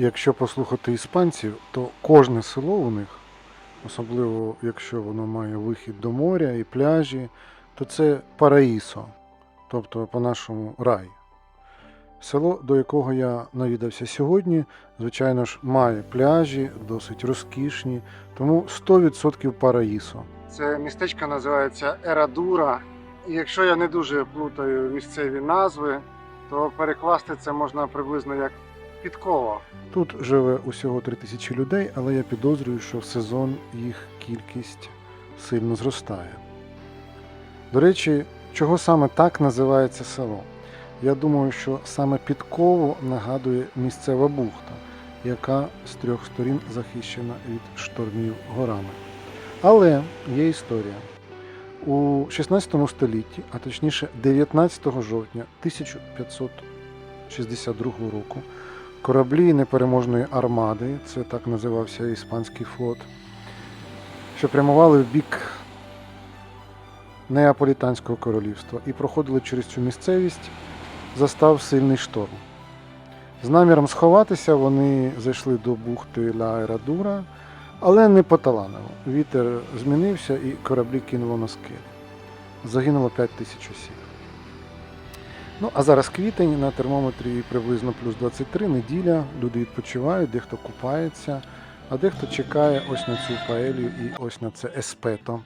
Якщо послухати іспанців, то кожне село у них, особливо якщо воно має вихід до моря і пляжі, то це параїсо, тобто по-нашому рай. Село, до якого я навідався сьогодні, звичайно ж, має пляжі, досить розкішні, тому 100% параїсо. Це містечко називається Ерадура. І якщо я не дуже плутаю місцеві назви, то перекласти це можна приблизно як підкова. Тут живе усього 3 тисячі людей, але я підозрюю, що в сезон їх кількість сильно зростає. До речі, чого саме так називається село? Я думаю, що саме підкову нагадує місцева бухта, яка з трьох сторін захищена від штормів горами. Але є історія. У 16 столітті, а точніше 19 жовтня 1562 року, кораблі непереможної армади, це так називався іспанський флот, що прямували в бік Неаполітанського королівства і проходили через цю місцевість, застав сильний шторм. З наміром сховатися вони зайшли до бухти Ла Ерадура, але не поталанило. Вітер змінився і кораблі кинуло на скелі. Загинуло 5 тисяч осіб. Ну, а зараз квітень на термометрі приблизно плюс 23, неділя, люди відпочивають, дехто купається, а дехто чекає ось на цю паелью і ось на це еспето.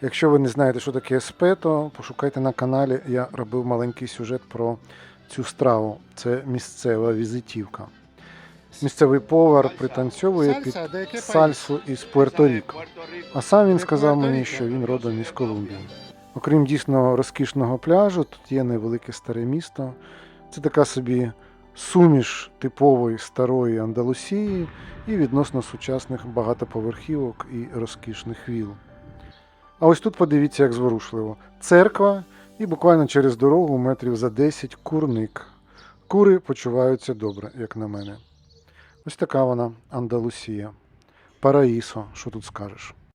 Якщо ви не знаєте, що таке еспето, пошукайте на каналі. Я робив маленький сюжет про цю страву. Це місцева візитівка. Місцевий повар пританцьовує під сальсу із Пуерто-Ріко. А сам він сказав мені, що він родом із Колумбії. Окрім дійсно розкішного пляжу, тут є невелике старе місто. Це така собі суміш типової старої Андалусії і відносно сучасних багатоповерхівок і розкішних віл. А ось тут подивіться, як зворушливо. Церква і буквально через дорогу метрів за 10 курник. Кури почуваються добре, як на мене. Ось така вона Андалусія. Параїсо, що тут скажеш.